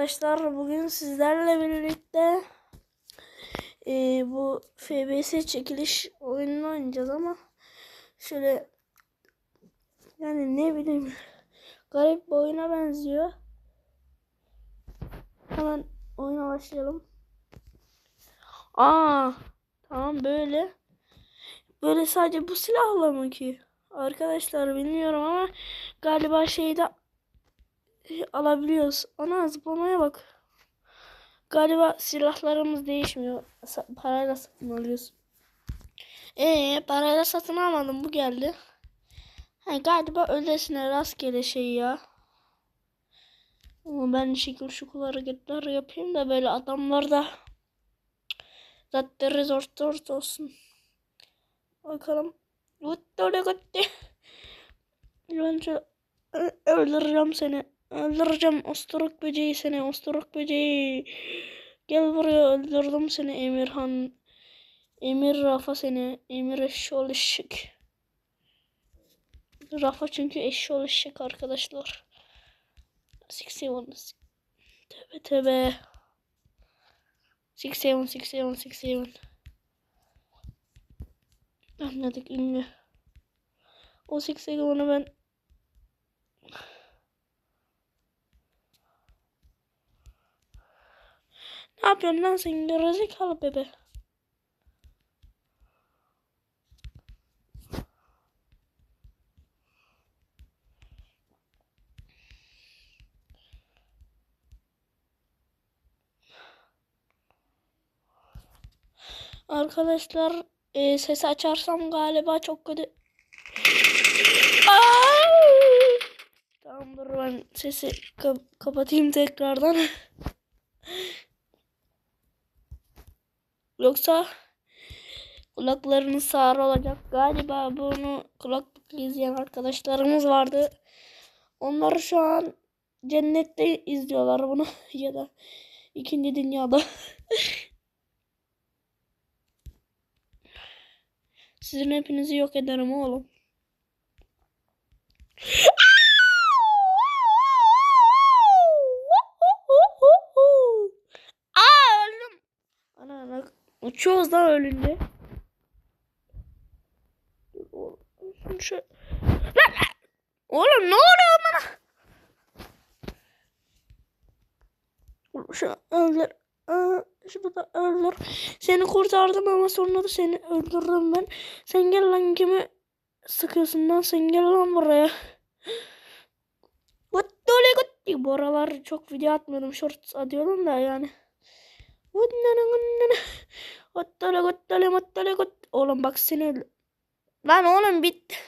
arkadaşlar bugün sizlerle birlikte e, bu FBS çekiliş oyununu oynayacağız ama şöyle yani ne bileyim garip bir oyuna benziyor. Hemen oyuna başlayalım. Aa tamam böyle. Böyle sadece bu silahla mı ki? Arkadaşlar bilmiyorum ama galiba şeyde alabiliyoruz. Ana zıplamaya bak. Galiba silahlarımız değişmiyor. Sa- parayla satın alıyoruz. Ee parayla satın almadım bu geldi. Ha, galiba öylesine rastgele şey ya. Ama ben şekil şukul hareketler yapayım da böyle adamlar da zaten resort olsun. Bakalım. Guttole gutti. Ben şöyle öldüreceğim seni. Öldüreceğim osturuk böceği seni osturuk böceği. Gel buraya öldürdüm seni Emirhan. Emir Rafa seni. Emir eşşoğlu eşek. Rafa çünkü eşşoğlu eşek arkadaşlar. Six seven. Tövbe tövbe. Six seven six seven six seven. Anladık ünlü. O six seven'ı ben Ne yapıyorsun lan sen gerizekalı bebe? Arkadaşlar e, sesi açarsam galiba çok kötü. Tamam dur ben sesi ka- kapatayım tekrardan. Yoksa kulaklarınız sağır olacak. Galiba bunu kulaklıkla izleyen arkadaşlarımız vardı. Onlar şu an cennette izliyorlar bunu ya da ikinci dünyada. Sizin hepinizi yok ederim oğlum. Aa öldüm. Ana ana uçuyoruz lan ölünce. Oğlum, ne oluyor bana? Şu öldür. Şunu da öldür. Seni kurtardım ama sonra da seni öldürdüm ben. Sen gel lan kimi sıkıyorsun lan sen gel lan buraya. Guttuli gutti. Bu aralar çok video atmıyorum. Shorts atıyorum da yani. Gunnana gunnana. Guttuli guttuli guttuli gutti. Oğlum bak seni. Lan oğlum bit.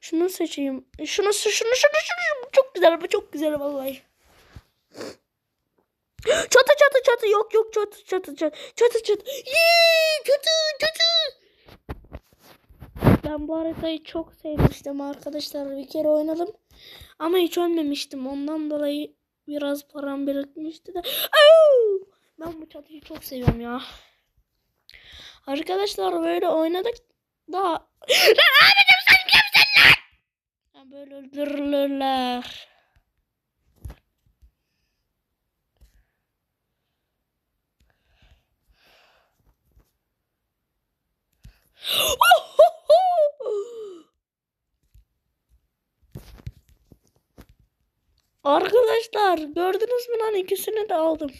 Şunu seçeyim. Şunu şunu şunu şunu. şunu. Çok güzel bu çok güzel vallahi. Çatı çatı çatı yok yok çatı çatı çatı çatı çatı Yee, çatı çatı ben bu haritayı çok sevmiştim arkadaşlar bir kere oynadım ama hiç ölmemiştim ondan dolayı biraz param birikmişti de Au! ben bu çatıyı çok seviyorum ya arkadaşlar böyle oynadık daha lan abicim sen kimsin lan? Ya böyle öldürürler. Arkadaşlar gördünüz mü lan? İkisini de aldım.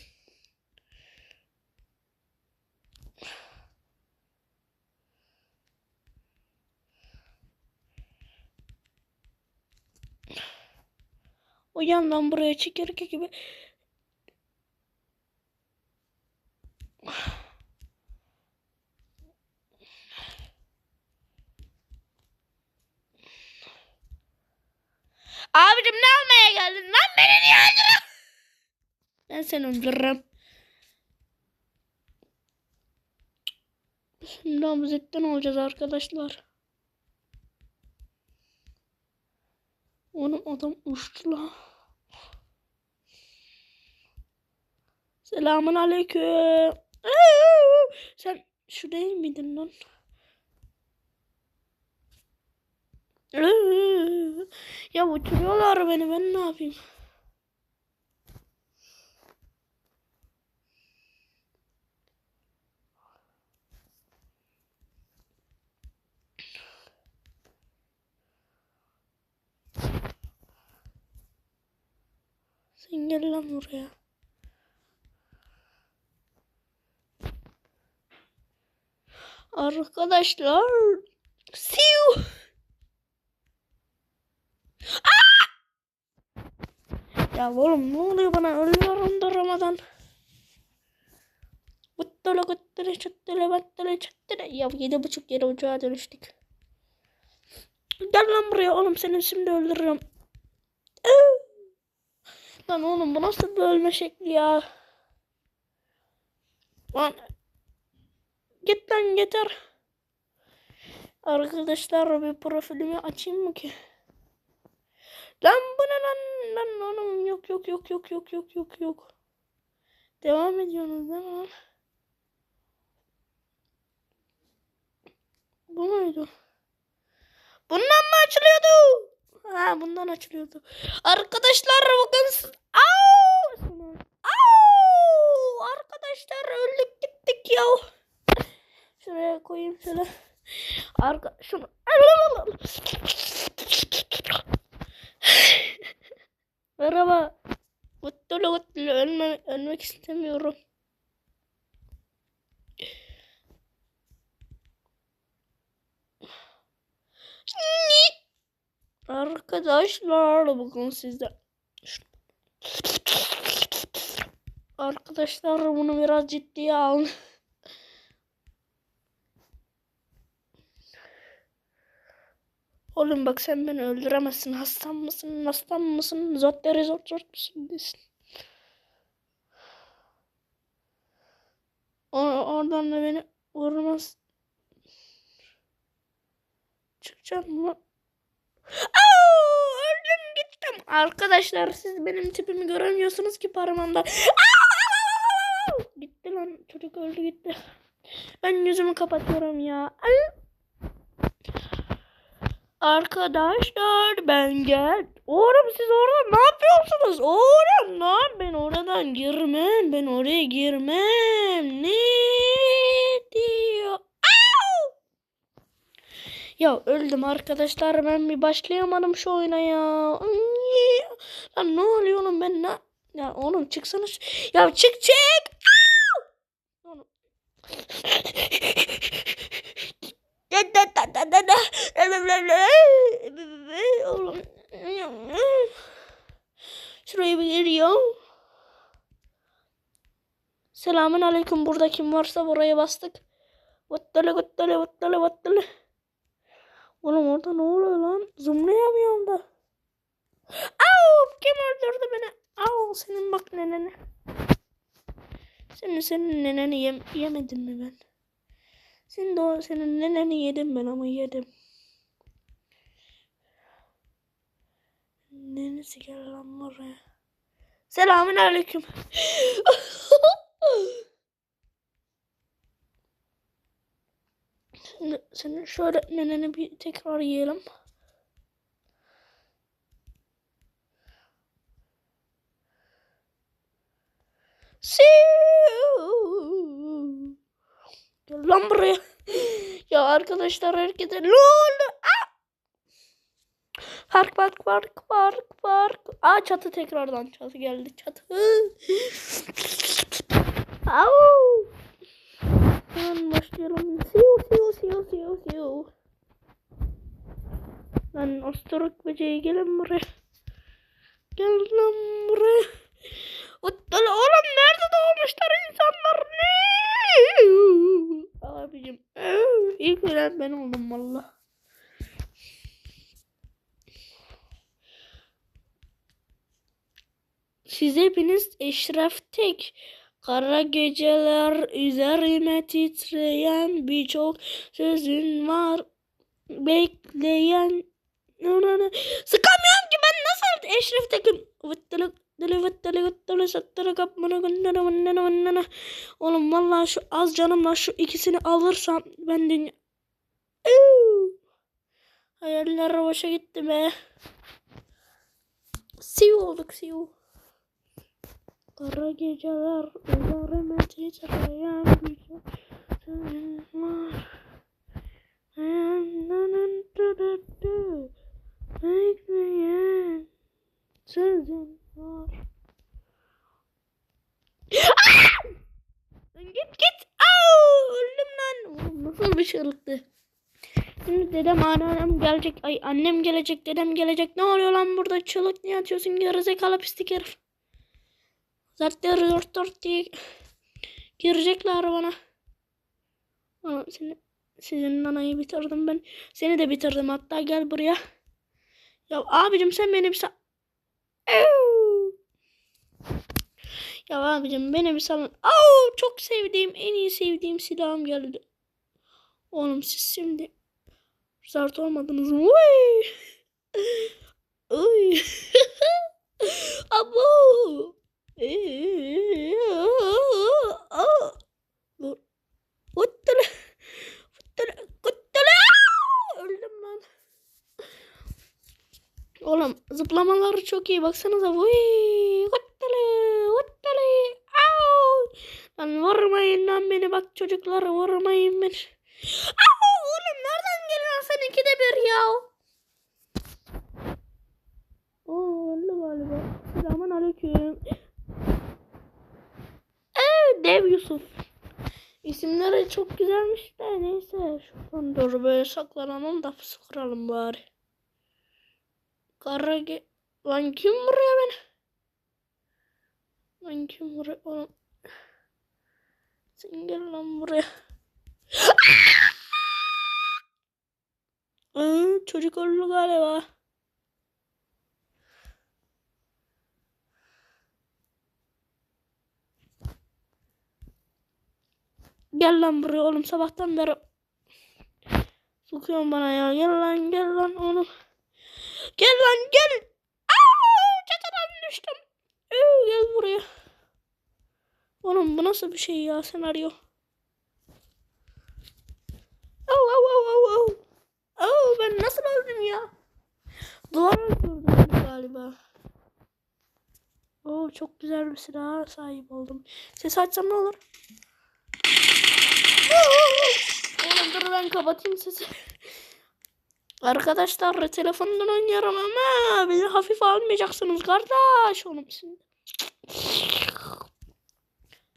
Uyan lan buraya çekirge gibi. Abicim ne almaya geldin lan beni niye öldürüyorsun? Ben seni öldürürüm. Şimdi Hamzet'ten olacağız arkadaşlar. Oğlum adam uçtu lan. Selamun aleyküm. Sen şu değil miydin lan? Ya uçuruyorlar beni ben ne yapayım? Sen gel lan buraya. Arkadaşlar. Siu. Aa! Ya oğlum ne oluyor bana ölüyorum da Ramazan. Guttele guttele çattele battele çattele. Ya yedi buçuk yere ucağa dönüştük. Gel lan buraya oğlum seni şimdi öldürürüm. Lan oğlum bu nasıl bir ölme şekli ya? Lan. Git lan yeter. Arkadaşlar bir profilimi açayım mı ki? Lan bu ne lan? Lan oğlum yok yok yok yok yok yok yok yok. Devam ediyorsunuz değil mi? Bu muydu? Bundan mı açılıyordu? Bundan açılıyordu. Arkadaşlar bakın. Au! Arkadaşlar öldük gittik ya. Şuraya koyayım şöyle. Arka şunu. Merhaba. Mutlu mutlu ölme, ölmek istemiyorum. Arkadaşlar bugün sizde Arkadaşlar bunu biraz ciddiye alın. Oğlum bak sen beni öldüremezsin. Hastan mısın? Hastan mısın? Zotteri zot zot musun? Desin. O, oradan da beni vurmaz. Çıkacağım mı? Arkadaşlar siz benim tipimi göremiyorsunuz ki parmağımda. Au! Gitti lan. Çocuk öldü gitti. Ben yüzümü kapatıyorum ya. Arkadaşlar ben gel. Oğlum siz orada ne yapıyorsunuz? Oğlum ne ben oradan girmem. Ben oraya girmem. Ne diyor? Ya öldüm arkadaşlar ben bir başlayamadım şu oyuna ya. Lan ne oluyor oğlum ben ne? Ya oğlum çıksana. Ya çık çık. Şuraya bir giriyor. Selamun aleyküm. Burada kim varsa buraya bastık. Vattale vattale vattale vattale. Oğlum orada ne oluyor lan? Zoomlayamıyorum da. Au! Kim öldürdü beni? Au! Senin bak neneni. Senin senin neneni yem yemedim mi ben? Senin de senin neneni yedim ben ama yedim. Nenesi gel lan buraya. Selamün. Senin şöyle neneni bir tekrar yiyelim. Gel lan buraya. Ya arkadaşlar herkese ne oldu? Aa! Park park park park park. Aa çatı tekrardan çatı geldi çatı. Au. Hemen başlayalım. Siu siu siu siu. Lan osturuk böceği gelin buraya. Gel lan buraya. Oğlum nerede doğmuşlar insanlar ne? Abicim ilk ölen ben oldum valla. Siz hepiniz Eşref Tek. Kara geceler üzerime titreyen birçok sözün var. Bekleyen Sıkamıyorum ki ben nasıl Eşref Tekim. Vıttılık dili vıttılık vıttılık sattılık kapmana gündene gündene gündene. Oğlum vallahi şu az canımla şu ikisini alırsam ben dünya... Hayaller boşa gitti be. Siv olduk siv. Kara geceler öleremedi tarayan güzeller. Hayallenen dödürdü, bekleyen sözüm var. git git, au, öldüm lan. Nasıl bir şırıltı? Şimdi dedem anneannem gelecek, ay annem gelecek, dedem gelecek. Ne oluyor lan burada çığlık niye atıyorsun gerizekalı pislik herif? Zaten resort dört diye girecekler bana. Aa, seni, sizin nanayı bitirdim ben. Seni de bitirdim hatta gel buraya. Ya abicim sen beni bir sa... Ew! Ya abicim beni bir salın. Au çok sevdiğim en iyi sevdiğim silahım geldi. Oğlum siz şimdi zart olmadınız mı? Uy! Uy! Abo! Aa! Dur. Kuttele. Kuttele. Kuttele. Öldüm lan. Oğlum zıplamaları çok iyi. Baksanıza. Uy! Kuttele. Kuttele. Au! Lan vurmayın lan beni. Bak çocuklar vurmayın beni. Au! Oğlum nereden geliyorsun sen ikide bir ya? Oo, öldü galiba. Selamun aleyküm. Ee, Dev Yusuf. İsimleri çok güzelmiş de neyse. Şuradan dur böyle saklanalım da sıkıralım bari. Karage... Lan kim vuruyor beni? Lan kim vuruyor? Oğlum. Sen gel lan buraya. Aa, çocuk öldü galiba. Gel lan buraya oğlum sabahtan beri sokuyorsun bana ya. Gel lan gel lan oğlum. Gel lan gel. Düştüm. Ee, gel buraya. Oğlum bu nasıl bir şey ya senaryo? Au au au au au. Au ben nasıl öldüm ya? Duvar öldürdüm galiba. Oo çok güzel bir silaha sahip oldum. Ses açsam ne olur? Oğlum dur ben kapatayım sesi. Arkadaşlar telefondan oynuyorum ama beni hafif almayacaksınız kardeş oğlum şimdi.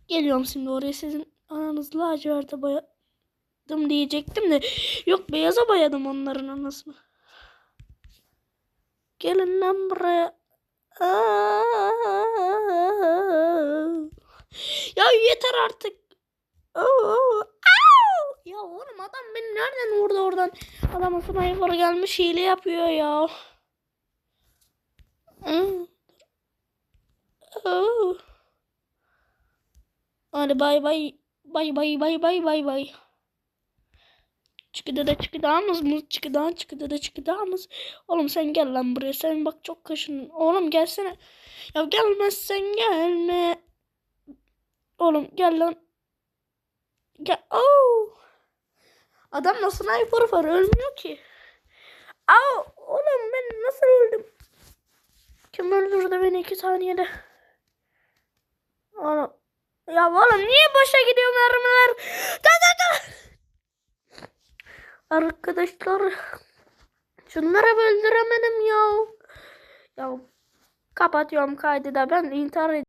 Geliyorum şimdi oraya sizin ananız laciverte boyadım diyecektim de yok beyaza boyadım onların anasını. Gelin lan buraya. Aa! Ya yeter artık. Oo! Ya oğlum adam beni nereden vurdu oradan? Adamın sniper gelmiş hile yapıyor ya. Hadi bay bay. Bay bay bay bay bay bay. Çıkıda da çıkıdağımız mı? Çıkıda çıkıda da çıkıdağımız. Oğlum sen gel lan buraya. Sen bak çok kaşın. Oğlum gelsene. Ya gelmezsen gelme. Oğlum gel lan. Gel. Oo. Adam nasıl sniper var ölmüyor ki. Aa, oğlum ben nasıl öldüm? Kim öldürdü beni iki saniyede? Oğlum. Ya oğlum niye boşa gidiyor mermiler? Da da da. Arkadaşlar. Şunları öldüremedim ya. Ya kapatıyorum kaydı da ben intihar